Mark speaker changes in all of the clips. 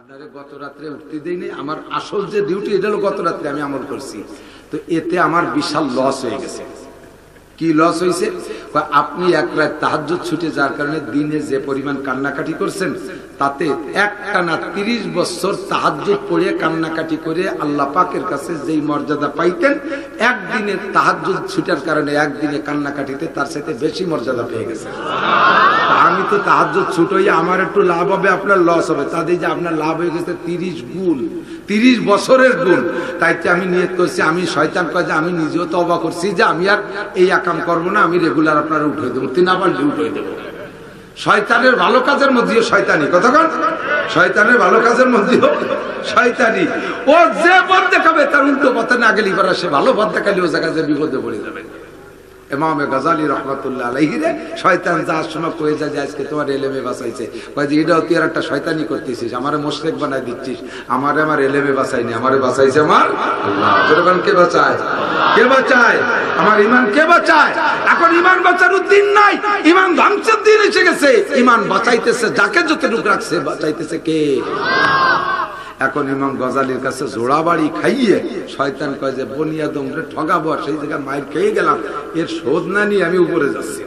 Speaker 1: আপনারে গত রাত্রে উঠতে দেয়নি আমার আসল যে ডিউটি এটা গত রাত্রে আমি আমল করছি। তো এতে আমার বিশাল লস হয়ে গেছে। কি লস হয়েছে আপনি এক রাত তাহাজ্জুদ ছুটে যার কারণে দিনে যে পরিমাণ কান্নাকাটি করছেন, তাতে একটা না তিরিশ বছর তাহাজ্জুদ পড়ে কান্নাকাটি করে আল্লাহ পাকের কাছে যেই মর্যাদা পাইতেন একদিনের তাহাজ্জুদ ছুটার কারণে একদিনে কান্নাকাটিতে তার সাথে বেশি মর্যাদা পেয়ে গেছে। আমি তো তাহাজ্জুদ ছুট হইয়া আমার একটু লাভ হবে, আপনার লস হবে। তাদের যে আপনার লাভ হয়ে গেছে তিরিশ গুণ, তিরিশ বছরের গুণ। তাই আমি নিয়ত করছি, আমি শয়তান যে আমি নিজেও তো অবাক করছি যে আমি আর এই আকাম করব না, আমি রেগুলার আপনার উঠে দেবো, তিন আবার উঠে দেবো। শয়তানের ভালো কাজের মধ্যেও শয়তানি কতক্ষণ শয়তানের ভালো কাজের মধ্যেও শয়তানি। ও যে পথ দেখাবে, তার উল্টো পথে না গেলি পারা সে ভালো পথ দেখালে ও জায়গায় বিপদে পড়ে যাবে। এমামে গজালি রহমতুল্লাহ আলাইহিরে, শয়তান যার সময় কয়ে যায় যে আজকে তোমার এলেমে বাঁচাইছে। কয় যে, এটাও তুই আর একটা শয়তানি করতেছিস, আমারে মোশরেক বানাই দিচ্ছিস। আমারে আমার এলেমে বাঁচাইনি আমারে বাঁচাইছে আমার যেরকম কে বাঁচায়? কে বাঁচায়? আমার ইমান কে বাঁচায়? এখন ইমান বাঁচানোর দিন নাই, ইমান ধ্বংসের দিন এসে গেছে। ইমান বাঁচাইতেছে, যাকে যতটুকু রাখছে, বাঁচাইতেছে কে? এখন ইমাম গজালির কাছে জোড়া বাড়ি খাইয়ে শয়তান কয় যে বনিয়া দমরে ঠগাবো সেই জায়গায় মায়ের খেয়ে গেলাম। এর শোধ না নিয়ে আমি উপরে যাচ্ছি।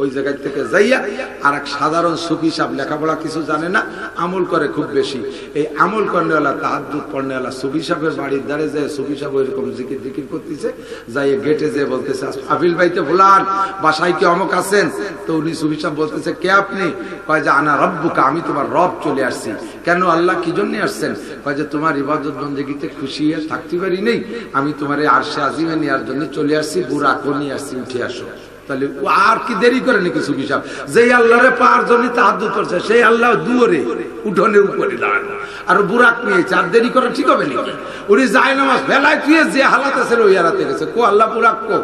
Speaker 1: ওই জায়গা থেকে যাইয়া আর এক সাধারণ সুখী সাহেব লেখাপড়া কিছু জানে না, আমল করে খুব বেশি। এই আমল কর্নেওয়ালা তাহাজুদ পড়নেওয়ালা সুফি সাহেবের বাড়ির দ্বারে যায় সুফি সাহেব ওইরকম জিকির জিকির করতেছে, যাইয়ে গেটে যে বলতেছে আফিল ভাইতে ভোলান, বাসায় কি অমক আছেন? তো উনি সুফি সাহেব বলতেছে, কে আপনি? কয় যে, আনা রব্বুকা, আমি তোমার রব চলে আসছি। কেন আল্লাহ কি জন্য আসছেন? কয় যে, তোমার ইবাদত বন্দেগীতে খুশি থাকতে পারি নেই। আমি তোমার এই আরশে আজিমে নেওয়ার জন্য চলে আসছি, বুড়া নিয়ে আসছি, উঠে আসো। তাহলে আর কি দেরি করে নাকি সুফি সাহেব? যেই আল্লাহরে পার জন্য তাহাদুত করছে, সেই আল্লাহ দুয়ারে উঠোনের উপরে দাঁড়ানো। আর বুরাক নিয়েছে, আর দেরি করা ঠিক হবে নাকি? উনি যায় নামাজ বেলায় তুই যে হালাত আছে ওই হালাতে গেছে। কো আল্লাহ বুরাক কো?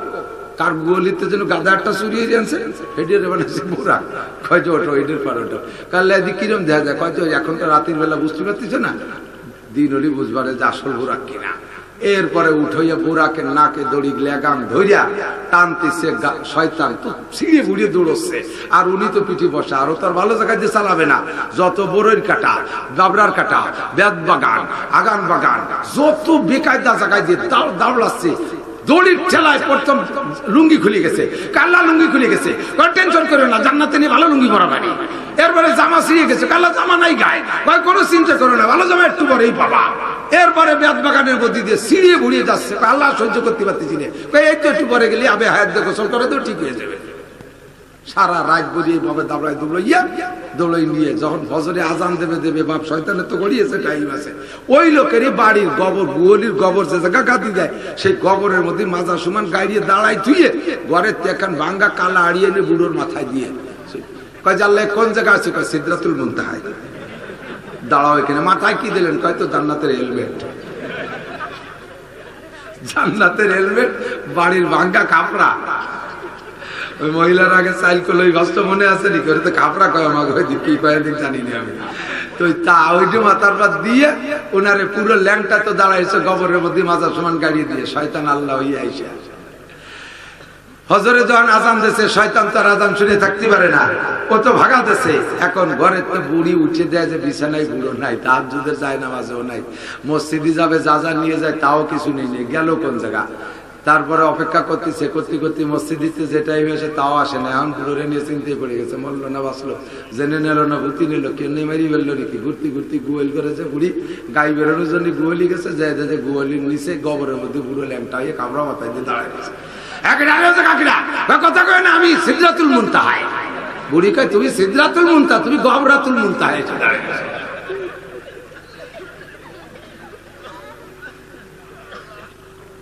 Speaker 1: কার গুলিতে যেন গাদা একটা চুরিয়ে জানছে হেডের বানাচ্ছে বুরাক, কয় যে ওটো এডের পার ওটো কাল এদিক কিরম দেখা যায়? কয় যে এখন তো রাতের বেলা বুঝতে পারতেছে না? দিন হলি বুঝবারে যে আসল বুরাক কিনা। এরপরে উঠাইয়া বুড়াকে নাকে দড়ি লেগাম ধরিয়া টানতেছে শয়তান তো ছিঁড়ে বুড়িয়ে দৌড়চ্ছে। আর উনি তো পিঠে বসে, আরও তার ভালো জায়গায় দিয়ে চালাবে না। যত বড়ের কাটা গাবরার কাটা, বেদ বাগান, আগান বাগান, যত বেকায়দা জায়গায় দিয়ে দাঁড় দাঁড়াচ্ছে দড়ির ঠেলায় প্রথম লুঙ্গি খুলে গেছে। কাল্লা লুঙ্গি খুলে গেছে। টেনশন করে না, জান্নাতে নিয়ে ভালো লুঙ্গি পরা এরপরে জামা ছিঁড়ে গেছে। কাল্লা জামা নাই গায়ে। কয়, কোনো চিন্তা করো না, ভালো জামা একটু পরেই পাবা। এরপরে বেদ বাগানের গতি দিয়ে সিঁড়িয়ে বুড়িয়ে যাচ্ছে। আল্লাহ সহ্য করতে পারতেছি না। এই তো একটু পরে গেলে আবে হায়াত দেখো গোসল করে তো ঠিক হয়ে যাবে। সারা রাত বুড়িয়ে ভাবে দাবড়ায় দৌড়াইয়া দৌড়াই নিয়ে যখন ফজরে আজান দেবে দেবে, বাপ শয়তানের তো গড়িয়েছে, টাইম আছে। ওই লোকেরই বাড়ির গোবর গুয়লির গোবর যে জায়গা গাদি দেয়, সেই গোবরের মধ্যে মাজা সমান গাড়িয়ে দাঁড়ায় থুয়ে ঘরের এখন ভাঙ্গা কালা আড়িয়ে নিয়ে বুড়োর মাথায় দিয়ে কোন আছে? দাঁড়াও এখানে, মাথায় কি দিলেন? কয়, তো জান্নাতের হেলমেট। জান্নাতের হেলমেট, বাড়ির ভাঙ্গা কাপড়া। ওই মহিলার আগে চাইল ওই কষ্ট মনে আছে নি করে তো কাপড়া কয়, আমাকে কি কয় দিন আমি। তো তা ওইটা মাথার পর দিয়ে ওনারে পুরো ল্যাংটা তো দাঁড়াইছে, গোবরের মধ্যে মাথা সমান গাড়ি দিয়ে। শয়তান আল্লাহ হইয়া আইসে। হজরে যখন আজান দিছে শয়তান তার আজান শুনে থাকতে পারে না। ও তো ভাগা দিছে এখন ঘরে তো বুড়ি উঠে দেয় যে বিছানায় বুড়ো নাই তার যুদের যায় নামাজও নাই। মসজিদে যাবে, যা যা নিয়ে যায় তাও কিছু নেই, নিয়ে গেল কোন জায়গা? তারপরে অপেক্ষা করতেছে, করতে করতে মসজিদিতে যে টাইম এসে তাও আসে না। এখন ঘুরে নিয়ে চিনতে পড়ে গেছে, মরলো না, বাঁচলো। জেনে নিল না, ভূতি নিল কেউ নেই মারি ফেলল নাকি? ঘুরতে ঘুরতে গুয়েল করেছে বুড়ি গাই বেরোনোর জন্য গুয়েলি গেছে যে গুয়েলির নিচে গোবরের মধ্যে বুড়ো ল্যাংটা হয়ে কামড়া মাথায় দিয়ে দাঁড়ায় গেছে। একটা আলোচনা কাকিরা? কথা কয় না, আমি সিদ্ধাতুল মুনতাহায় বুড়ি কয়, তুমি সিদ্ধাতুল মুন্তা তুমি গবরাতুল মুন্তা এসে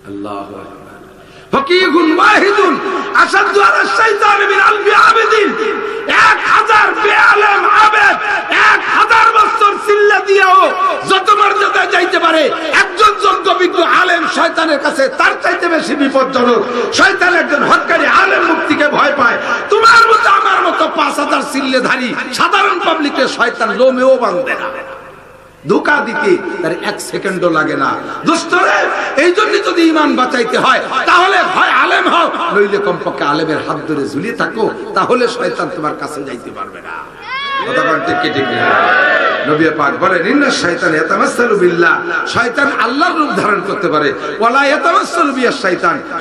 Speaker 1: আল্লাহ ফকিহুন ওয়াহিদুন আসাদু আলা শাইতান মিন আলবি আবিদিন। এক হাজার বেআলেম আবেদ এক হাজার বছর সিল্লা দিয়াও যত যাইতে পারে, একজন যোগ্য বিজ্ঞ আলেম শয়তানের কাছে তার চাইতে বেশি বিপজ্জনক। শয়তান একজন হকারী আলেম মুক্তিকে ভয় পায়। তোমার মতো আমার মতো পাঁচ হাজার সিল্লেধারী সাধারণ পাবলিকে শয়তান লোমেও বাঁধবে না। ধোকা দিতে, তার এক সেকেন্ডও লাগে না। দোস্তরে, এই জন্য যদি ইমান বাঁচাইতে হয়, তাহলে হয় আলেম হও। নইলে কমপক্ষে আলেমের হাত ধরে ঝুলিয়ে থাকো, তাহলে শয়তান তোমার কাছে যাইতে পারবে না। কথা ঠিক? বিল্লাহ। শয়তান আল্লাহর রূপ ধারণ করতে পারে। ওয়ালা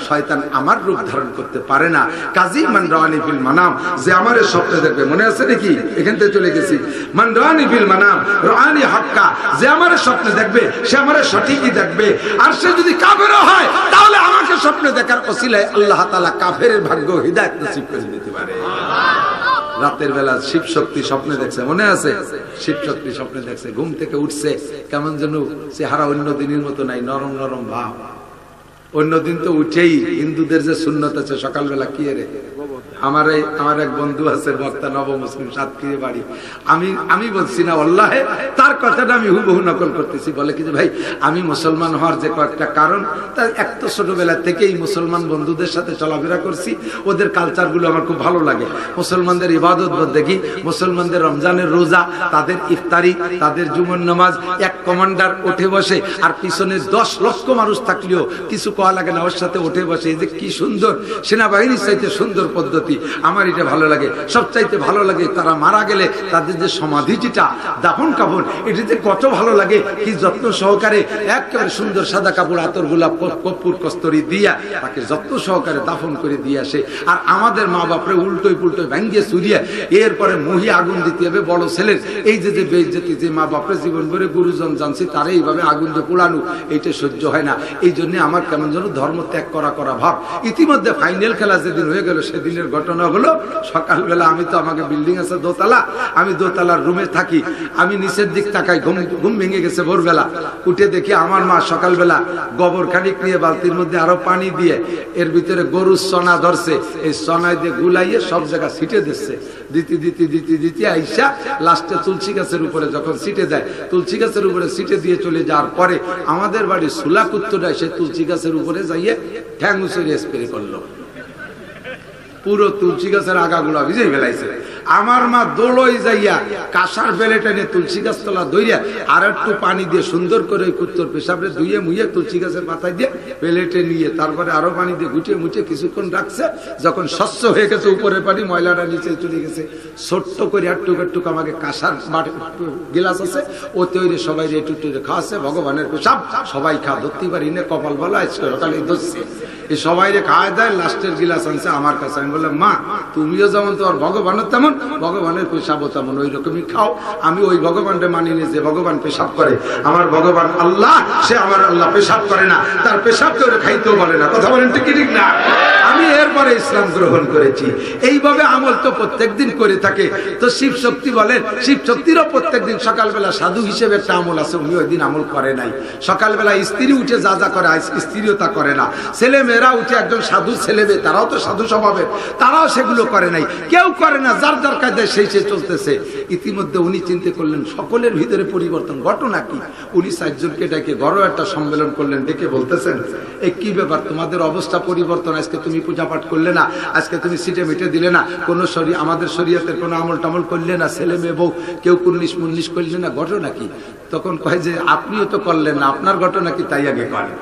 Speaker 1: শয়তান। আমার রূপ ধারণ করতে পারে না। কাজী মান ফিল মানাম। যে আমারে স্বপ্নে দেখবে, মনে আছে নাকি? এখান থেকে চলে গেছি। মান রাওয়ানি ফিল মানাম, রাওয়ানি হাক্কা। যে আমারে স্বপ্নে দেখবে, সে আমারে সঠিকই দেখবে। আর সে যদি কাফেরও হয়, তাহলে আমাকে স্বপ্নে দেখার ওসিলায় আল্লাহ তাআলা কাফেরের ভাগ্য হিদায়াত নসিব করে দিতে পারে। রাতের বেলা শিব শক্তি স্বপ্নে দেখছে, মনে আছে? শিব শক্তি স্বপ্নে দেখছে, ঘুম থেকে উঠছে, কেমন যেন চেহারা অন্য দিনের মতো নাই, নরম নরম ভাব। অন্য দিন তো উঠেই, হিন্দুদের যে শূন্যতা আছে, সকালবেলা কি রে? আমার এই আমার এক বন্ধু আছে, বক্তা নব মুসলিম সাতক্ষীরে বাড়ি। আমি আমি বলছি না আল্লাহে তার কথাটা আমি হুবহু নকল করতেছি। বলে কি ভাই, আমি মুসলমান হওয়ার যে কয়েকটা কারণ তার এক তো ছোটবেলা থেকেই মুসলমান বন্ধুদের সাথে চলাফেরা করছি। ওদের কালচারগুলো আমার খুব ভালো লাগে। মুসলমানদের ইবাদত দেখি মুসলমানদের রমজানের রোজা, তাদের ইফতারি, তাদের জুমন নামাজ, এক কমান্ডার উঠে বসে, আর পিছনে দশ লক্ষ মানুষ থাকলেও কিছু কয়া লাগে না, ওর সাথে উঠে বসে। এই যে কি সুন্দর, সেনাবাহিনীর চাইতে সুন্দর পদ্ধতি। আমার এটা ভালো লাগে। সব চাইতে ভালো লাগে তারা মারা গেলে তাদের যে সমাধি যেটা দাফন কাপড় এটিতে কত ভালো লাগে, কি যত্ন সহকারে একেবারে সুন্দর সাদা কাপড়, আতর, গোলাপ ক- কর্পূর কস্তরি দিয়া তাকে যত্ন সহকারে দাফন করে দিয়ে আসে। আর আমাদের মা বাপরে উল্টোই পুল্টোই ভেঙ্গে চুরিয়ে এরপরে মহি আগুন দিতে হবে বড় ছেলের। এই যে যে বেইজ্জতি যে মা বাপরে জীবন ভরে গুরুজন জানছি, তারে এইভাবে আগুন দিয়ে পোড়ানো, এইটা সহ্য হয় না। এই জন্য আমার কেমন যেন ধর্ম ত্যাগ করা করা ভাব। ইতিমধ্যে ফাইনাল খেলা যেদিন হয়ে গেল, সেদিনের ঘটনা হলো, সকালবেলা আমি তো আমাকে বিল্ডিং আছে দোতলা, আমি দোতলার রুমে থাকি। আমি নিচের দিক তাকাই, ঘুম ঘুম ভেঙে গেছে ভোরবেলা। উঠে দেখি আমার মা সকালবেলা গোবর খানিক নিয়ে বালতির মধ্যে আরও পানি দিয়ে, এর ভিতরে গরুর সনা ধরছে। এই সনায় দিয়ে গুলাইয়ে সব জায়গা ছিটে দিচ্ছে। দিতে দিতে দিতে দিতে আইসা লাস্টে তুলসী গাছের উপরে যখন ছিটে দেয় তুলসী গাছের উপরে ছিটে দিয়ে চলে যাওয়ার পরে আমাদের বাড়ির সুলা কুত্তটা সে তুলসী গাছের উপরে যাইয়ে ঠ্যাং উচড়ে স্প্রে করল। পুরো তুলসী গাছের আগাগুলা ভিজে ফেলাইছে। আমার মা দোলই যাইয়া কাঁসার বেলে নিয়ে তুলসী গাছ তোলা দইয়া আর একটু পানি দিয়ে সুন্দর করে কুত্তর পেশাবরে ধুইয়ে মুইয়ে তুলসী গাছের মাথায় দিয়ে বেলেটে নিয়ে তারপরে আরও পানি দিয়ে গুটিয়ে মুটিয়ে কিছুক্ষণ রাখছে। যখন স্বচ্ছ হয়ে গেছে উপরে পানি, ময়লাটা নিচে চলে গেছে। ছোট্ট করে একটু একটু আমাকে কাঁসার গিলাস আছে, ও তৈরি সবাই একটু একটু খাওয়াছে ভগবানের পেশাব, সবাই খা ধরতে পারি না, কপাল বলা আজকে সকালে ধরছে। এই সবাই রে খাওয়া দেয়, লাস্টের গিলাস আনছে আমার কাছে। আমি বললাম, মা, তুমিও যেমন তোমার ভগবানের তেমন, ভগবানের পেশাবও তেমন ওই রকমই খাও। আমি ওই ভগবানটা মানি নি যে ভগবান পেশাব করে। আমার ভগবান আল্লাহ, সে আমার আল্লাহ পেশাব করে না। তার পেশাব কেউ খাইতেও বলে না। কথা বলেন ঠিক না? আমি এরপরে ইসলাম গ্রহণ করেছি। এইভাবে আমল তো প্রত্যেকদিন করে থাকে। তো শিব শক্তি বলেন, শিব শক্তিরও প্রত্যেকদিন সকালবেলা সাধু হিসেবে একটা আমল আছে, উনি ওই দিন আমল করে নাই। সকালবেলা স্ত্রী উঠে যা যা করে স্ত্রীও তা করে না। ছেলে মেয়েরা উঠে একজন সাধু ছেলে মেয়ে, তারাও তো সাধু স্বভাবের, তারাও সেগুলো করে নাই। কেউ করে না, যার যার কায়দায় সেই সে চলতেছে। ইতিমধ্যে উনি চিন্তা করলেন, সকলের ভিতরে পরিবর্তন, ঘটনা কি? উনি চারজনকে ডেকে বড় একটা সম্মেলন করলেন, ডেকে বলতেছেন এই কি ব্যাপার? তোমাদের অবস্থা পরিবর্তন, আজকে তুমি পূজা পাঠ করলে না, আজকে তুমি সিটে মিটে দিলে না, কোনো শরী, আমাদের শরীয়তের কোনো আমল টামল করলে না, ছেলে মেয়ে, বউ, কেউ কুন্নিস মুন্নিশ করলে না, ঘটনা কি? তখন কয় যে, আপনিও তো করলেন না, আপনার ঘটনা কি? তাই আগে করেন।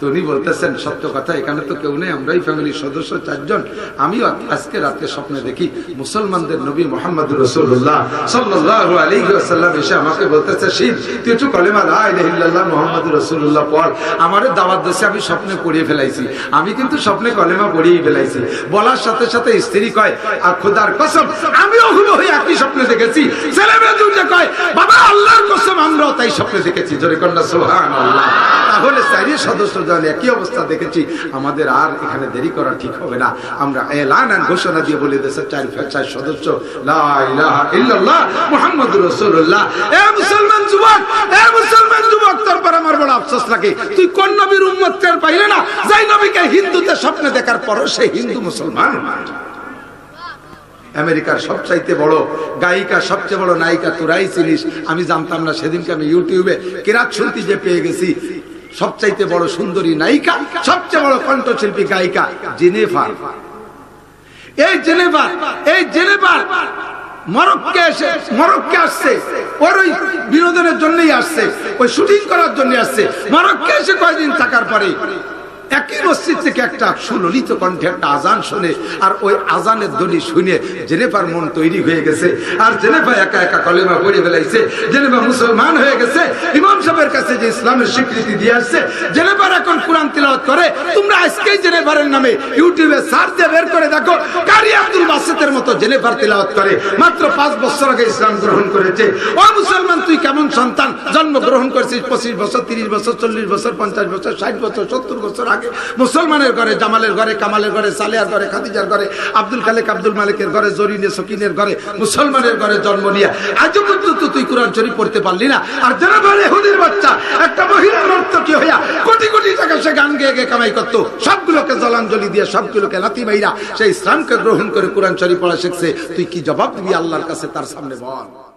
Speaker 1: তো উনি বলতেছেন, সত্য কথা, এখানে তো কেউ নেই, আমরাই ফ্যামিলির সদস্য, চারজন। আমিও আজকে রাতে স্বপ্নে দেখি, মুসলমানদের নবী মোহাম্মদ রসুল্লাহ সাল্লাহ আলী সাল্লাম এসে আমাকে বলতেছে, শিব, তুই একটু কলেমা রাহ মোহাম্মদ রসুল্লাহ পর আমার দাওয়াত দেশে আমি স্বপ্নে পড়িয়ে ফেলাইছি। আমি কিন্তু স্বপ্নে কলেমা পড়িয়ে ফেলাইছি। বলার সাথে সাথে স্ত্রী কয়, আর খোদার কসম আমিও হুবহু একই স্বপ্নে দেখেছি। ছেলে মেয়ে কয়, বাবা, আল্লাহর কসম, আমরাও তাই স্বপ্নে দেখেছি। জোরে কন্যা সোহান আল্লাহ তাহলে চারি সদস্য যখন একই অবস্থা দেখেছি। আমাদের আর এখানে দেরি করা ঠিক হবে না। আমরা এলান ঘোষণা দিয়ে বলে দিয়েছে চার চার সদস্য রাসূলুল্লাহ। এ মুসলমান যুবক মুসলমান যুবক আমার বড় আফসোস লাগে। তুই কোন নবীর পাইলে না? যাই নবীকে হিন্দুতে স্বপ্নে দেখার পরও সে হিন্দু মুসলমান। আমেরিকার সবচাইতে বড় গায়িকা, সবচেয়ে বড় নায়িকা তোরাই চিনিস। আমি জানতাম না, সেদিনকে আমি ইউটিউবে কেরাত শুনতে যে পেয়ে গেছি। সবচাইতে বড় সুন্দরী নায়িকা, সবচেয়ে বড় কণ্ঠশিল্পী গায়িকা জেনেভার এই জেনেভার এই জেনেভার মরক্কে এসে মরক্কে আসছে। বিনোদনের জন্যই আসছে, ওই শুটিং করার জন্য আসছে। এসে কয়েকদিন থাকার পরে একই মসজিদ থেকে একটা সুললিত কণ্ঠে একটা আজান শুনে, আর ওই আজানের দলি শুনে জেনেফার মন তৈরি হয়ে গেছে, আর জেনেফা একা একা কলেমা পড়ে ফেলাইছে। জেনেফা মুসলমান হয়ে গেছে, ইমাম সাহেবের কাছে যে ইসলামের স্বীকৃতি দিয়ে আসছে, জেনেফার এখন কোরআন তিলাওয়াত করে। তোমরা আজকেই জেনেফারের নামে ইউটিউবে সার্চ বের করে দেখো। জেনেফার তিলাওয়াত করে, মাত্র পাঁচ বছর আগে ইসলাম গ্রহণ করেছে। ও মুসলমান, তুই কেমন সন্তান? জন্ম গ্রহণ করেছিস পঁচিশ বছর, তিরিশ বছর, চল্লিশ বছর, পঞ্চাশ বছর, ষাট বছর, সত্তর বছর আগে। মুসলমানের ঘরে, জামালের ঘরে, কামালের ঘরে ঘরে, খাদিজার ঘরে, আব্দুল খালেক, আব্দুল মালিকের ঘরে, জরিনে, সকিনের ঘরে, মুসলমানের ঘরে জন্ম নিয়ে। পর্যন্ত তুই কোরআন পড়তে পারলি না। আর যারা হুদির বাচ্চা, একটা নর্তকী হইয়া? কোটি কোটি টাকা সে গান গেয়ে কামাই করতো। সবগুলোকে জলাঞ্জলি দিয়ে, সবগুলোকে লাতি মাইরা সে ইসলামকে গ্রহণ করে কোরআন শরীফ পড়া শিখছে। তুই কি জবাব দিবি আল্লাহর কাছে? তার সামনে বল।